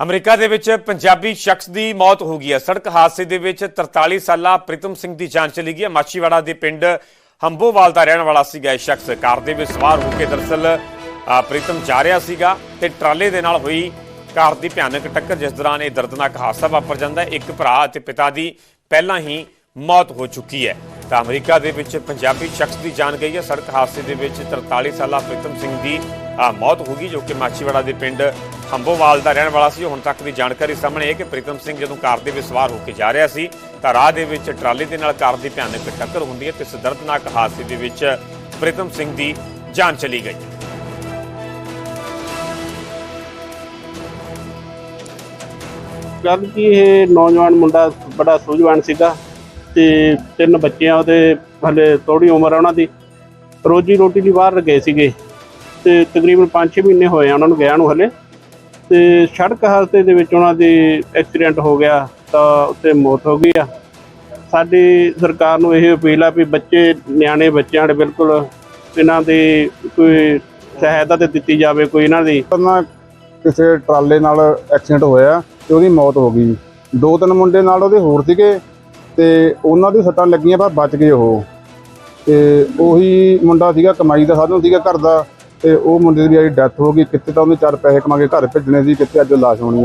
America ਦੇ ਵਿੱਚ ਪੰਜਾਬੀ ਸ਼ਖਸ ਦੀ ਮੌਤ ਹੋ ਗਈ ਹੈ। ਸੜਕ ਹਾਦਸੇ ਦੇ ਵਿੱਚ 43 ਸਾਲਾ ਪ੍ਰੀਤਮ ਸਿੰਘ ਦੀ ਜਾਨ ਚਲੀ ਗਈ ਹੈ। ਮਾਛੀਵਾੜਾ ਦੇ ਪਿੰਡ ਹੰਬੋਵਾਲ ਦਾ ਰਹਿਣ ਵਾਲਾ ਸੀਗਾ ਇਹ ਸ਼ਖਸ। ਕਾਰ ਦੇ ਵਿੱਚ ਸਵਾਰ ਹੋ ਕੇ ਦਰਅਸਲ ਪ੍ਰੀਤਮ ਜਾ ਰਿਹਾ ਸੀਗਾ ਤੇ ਟਰਾਲੇ ਦੇ ਨਾਲ ਹੋਈ ਕਾਰ ਦੀ ਭਿਆਨਕ ਟੱਕਰ, ਜਿਸ ਦੌਰਾਨ ਇਹ ਦਰਦਨਾਕ ਹਾਦਸਾ ਵਾਪਰ ਜਾਂਦਾ ਹੈ। ਇੱਕ ਭਰਾ ਅਤੇ ਪਿਤਾ ਦੀ ਪਹਿਲਾਂ ਹੀ ਮੌਤ ਹੋ ਚੁੱਕੀ ਹੈ। ਤਾਂ ਅਮਰੀਕਾ ਦੇ ਵਿੱਚ ਪੰਜਾਬੀ ਸ਼ਖਸ ਦੀ ਜਾਨ ਗਈ ਹੈ। ਸੜਕ ਹਾਦਸੇ ਦੇ ਵਿੱਚ 43 ਸਾਲਾ ਪ੍ਰੀਤਮ ਸਿੰਘ ਦੀ ਮੌਤ ਹੋ ਗਈ, ਜੋ ਕਿ ਮਾਛੀਵਾੜਾ ਦੇ ਪਿੰਡ ਹੰਬੋਵਾਲ ਦਾ ਰਹਿਣ ਵਾਲਾ ਸੀ। ਹੁਣ ਤੱਕ ਦੀ ਜਾਣਕਾਰੀ ਸਾਹਮਣੇ ਹੈ ਕਿ ਪ੍ਰੀਤਮ ਸਿੰਘ ਜਦੋਂ ਕਾਰ ਦੇ ਵਿੱਚ ਸਵਾਰ ਹੋ ਕੇ ਜਾ ਰਿਹਾ ਸੀ, ਤਾਂ ਰਾਹ ਦੇ ਵਿੱਚ ਟਰਾਲੀ ਦੇ ਨਾਲ ਕਾਰ ਦੀ ਭਿਆਨਕ ਟੱਕਰ ਹੁੰਦੀ ਹੈ ਤੇ ਇਸ ਦਰਦਨਾਕ ਹਾਦਸੇ ਦੇ ਵਿੱਚ ਪ੍ਰੀਤਮ ਸਿੰਘ ਦੀ ਜਾਨ ਚਲੀ ਗਈ। ਗੱਲ ਕਿ ਇਹ ਨੌਜਵਾਨ ਮੁੰਡਾ ਬੜਾ ਸੂਝਵਾਨ ਸੀਗਾ ਤੇ ਤਿੰਨ ਬੱਚੇ ਆ ਉਹਦੇ ਹਲੇ ਥੋੜੀ ਉਮਰ ਆ ਉਹਨਾਂ ਦੀ। ਰੋਜੀ ਰੋਟੀ ਲਈ ਬਾਹਰ ਗਏ ਸੀਗੇ ਤੇ ਤਕਰੀਬਨ 5-6 ਮਹੀਨੇ ਹੋਏ ਆ ਉਹਨਾਂ ਨੂੰ ਗਿਆ ਨੂੰ ਹਲੇ। ਤੇ ਸੜਕ ਹਾਦਸੇ ਦੇ ਵਿੱਚ ਉਹਨਾਂ ਦੀ ਐਕਸੀਡੈਂਟ ਹੋ ਗਿਆ ਤਾਂ ਉੱਥੇ ਮੌਤ ਹੋ ਗਈ ਆ। ਸਾਡੀ ਸਰਕਾਰ ਨੂੰ ਇਹ ਅਪੀਲ ਆ ਵੀ ਬੱਚੇ, ਨਿਆਣੇ, ਬੱਚਿਆਂ ਦੇ ਬਿਲਕੁਲ ਇਹਨਾਂ ਦੀ ਕੋਈ ਸਹਾਇਤਾ ਤੇ ਦਿੱਤੀ ਜਾਵੇ, ਕੋਈ ਇਹਨਾਂ ਦੀ। ਪਹਿਲਾਂ ਕਿਸੇ ਟਰਾਲੇ ਨਾਲ ਐਕਸੀਡੈਂਟ ਹੋਇਆ ਤੇ ਉਹਦੀ ਮੌਤ ਹੋ ਗਈ। ਦੋ ਤਿੰਨ ਮੁੰਡੇ ਨਾਲ ਉਹਦੇ ਹੋਰ ਸੀਗੇ ਤੇ ਉਹਨਾਂ ਦੀ ਸੱਟਾਂ ਲੱਗੀਆਂ ਪਰ ਬਚ ਗਏ ਉਹ। ਤੇ ਉਹੀ ਮੁੰਡਾ ਸੀਗਾ, ਕਮਾਈ ਦਾ ਸਾਧਨ ਸੀਗਾ, ਘਰ ਦਾ। ਤੇ ਉਹ ਮੁੰਡੇ ਦੀ ਜਿਹੜੀ ਡੈਥ ਹੋ ਗਈ, ਕਿੱਥੇ ਤਾਂ ਉਹਨੇ ਚਾਰ ਪੈਸੇ ਕਮਾ ਕੇ ਘਰ ਭੇਜਣੇ ਸੀ, ਕਿੱਥੇ ਅੱਜ ਉਹ ਲਾਸ਼ ਹੋਣੀ